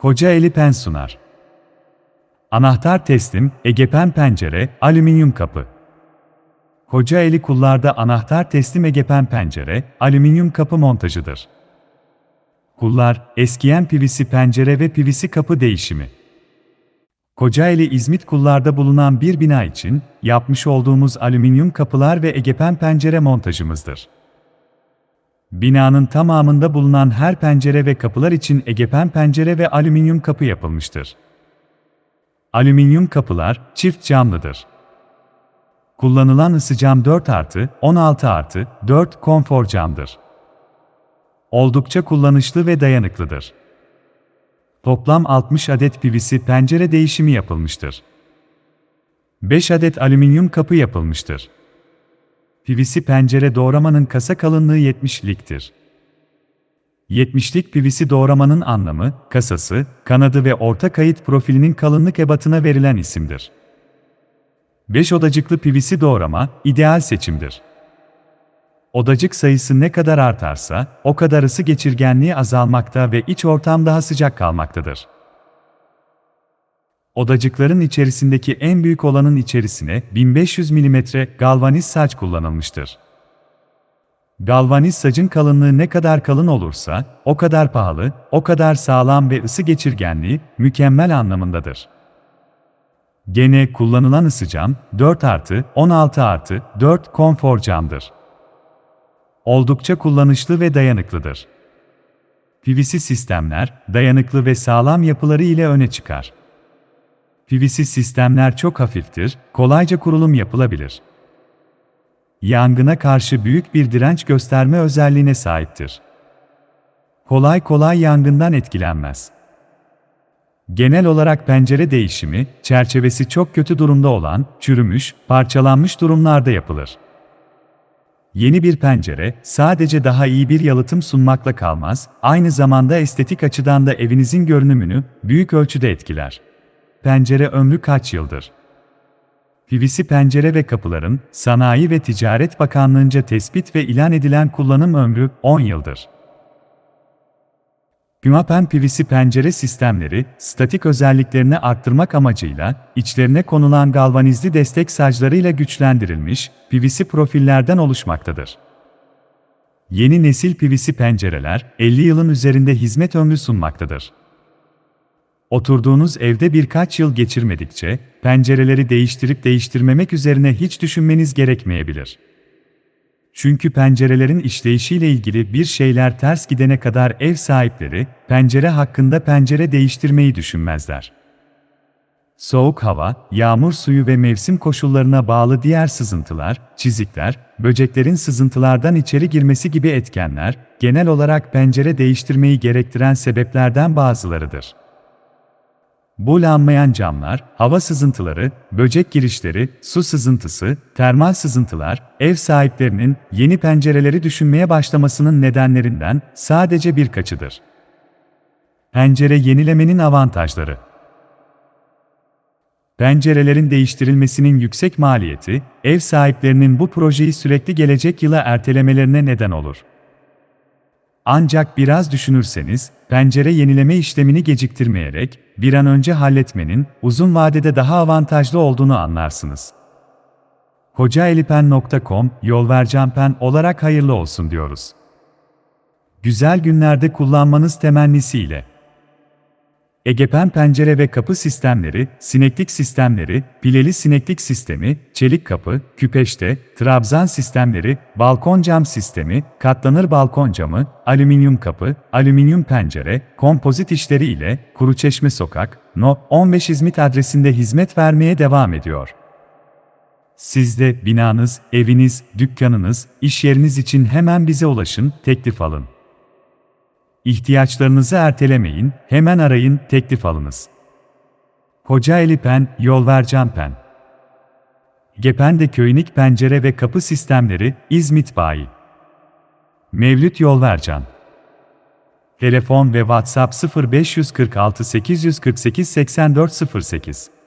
Kocaeli Pen sunar. Anahtar teslim, Egepen pencere, alüminyum kapı. Kocaeli kullarda anahtar teslim Egepen pencere, alüminyum kapı montajıdır. Kullar, eskiyen PVC pencere ve PVC kapı değişimi. Kocaeli İzmit kullarda bulunan bir bina için yapmış olduğumuz alüminyum kapılar ve Egepen pencere montajımızdır. Binanın tamamında bulunan her pencere ve kapılar için Egepen pencere ve alüminyum kapı yapılmıştır. Alüminyum kapılar çift camlıdır. Kullanılan ısı cam 4 artı 16 artı 4 konfor camdır. Oldukça kullanışlı ve dayanıklıdır. Toplam 60 adet PVC pencere değişimi yapılmıştır. 5 adet alüminyum kapı yapılmıştır. PVC pencere doğramanın kasa kalınlığı 70'liktir. 70'lik PVC doğramanın anlamı, kasası, kanadı ve orta kayıt profilinin kalınlık ebatına verilen isimdir. 5 odacıklı PVC doğrama, ideal seçimdir. Odacık sayısı ne kadar artarsa, o kadar ısı geçirgenliği azalmakta ve iç ortam daha sıcak kalmaktadır. Odacıkların içerisindeki en büyük olanın içerisine 1500 mm galvaniz saç kullanılmıştır. Galvaniz sacın kalınlığı ne kadar kalın olursa, o kadar pahalı, o kadar sağlam ve ısı geçirgenliği mükemmel anlamındadır. Gene kullanılan ısı cam 4 artı 16 artı 4 konfor camdır. Oldukça kullanışlı ve dayanıklıdır. PVC sistemler, dayanıklı ve sağlam yapıları ile öne çıkar. PVC sistemler çok hafiftir, kolayca kurulum yapılabilir. Yangına karşı büyük bir direnç gösterme özelliğine sahiptir. Kolay kolay yangından etkilenmez. Genel olarak pencere değişimi, çerçevesi çok kötü durumda olan, çürümüş, parçalanmış durumlarda yapılır. Yeni bir pencere, sadece daha iyi bir yalıtım sunmakla kalmaz, aynı zamanda estetik açıdan da evinizin görünümünü büyük ölçüde etkiler. Pencere ömrü kaç yıldır? PVC pencere ve kapıların, Sanayi ve Ticaret Bakanlığı'nca tespit ve ilan edilen kullanım ömrü 10 yıldır. Gümapen PVC pencere sistemleri, statik özelliklerini arttırmak amacıyla, içlerine konulan galvanizli destek saclarıyla güçlendirilmiş, PVC profillerden oluşmaktadır. Yeni nesil PVC pencereler, 50 yılın üzerinde hizmet ömrü sunmaktadır. Oturduğunuz evde birkaç yıl geçirmedikçe, pencereleri değiştirip değiştirmemek üzerine hiç düşünmeniz gerekmeyebilir. Çünkü pencerelerin işleyişiyle ilgili bir şeyler ters gidene kadar ev sahipleri, pencere hakkında pencere değiştirmeyi düşünmezler. Soğuk hava, yağmur suyu ve mevsim koşullarına bağlı diğer sızıntılar, çizikler, böceklerin sızıntılardan içeri girmesi gibi etkenler, genel olarak pencere değiştirmeyi gerektiren sebeplerden bazılarıdır. Bu lanmayan camlar, hava sızıntıları, böcek girişleri, su sızıntısı, termal sızıntılar, ev sahiplerinin yeni pencereleri düşünmeye başlamasının nedenlerinden sadece birkaçıdır. Pencere yenilemenin avantajları Pencerelerin değiştirilmesinin yüksek maliyeti, ev sahiplerinin bu projeyi sürekli gelecek yıla ertelemelerine neden olur. Ancak biraz düşünürseniz, pencere yenileme işlemini geciktirmeyerek, bir an önce halletmenin, uzun vadede daha avantajlı olduğunu anlarsınız. Kocaelipen.com, yolvercanpen olarak hayırlı olsun diyoruz. Güzel günlerde kullanmanız temennisiyle. Egepen pencere ve kapı sistemleri, sineklik sistemleri, pileli sineklik sistemi, çelik kapı, küpeşte, trabzan sistemleri, balkon cam sistemi, katlanır balkon camı, alüminyum kapı, alüminyum pencere, kompozit işleri ile Kuruçeşme Sokak, No. 15 İzmit adresinde hizmet vermeye devam ediyor. Siz de binanız, eviniz, dükkanınız, iş yeriniz için hemen bize ulaşın, teklif alın. İhtiyaçlarınızı ertelemeyin, hemen arayın, teklif alınız. Kocaeli Pen, Yolvercan Pen. Gepende Köynik Pencere ve Kapı Sistemleri, İzmit Bayi. Mevlüt Yolvercan. Telefon ve WhatsApp 0546 848 8408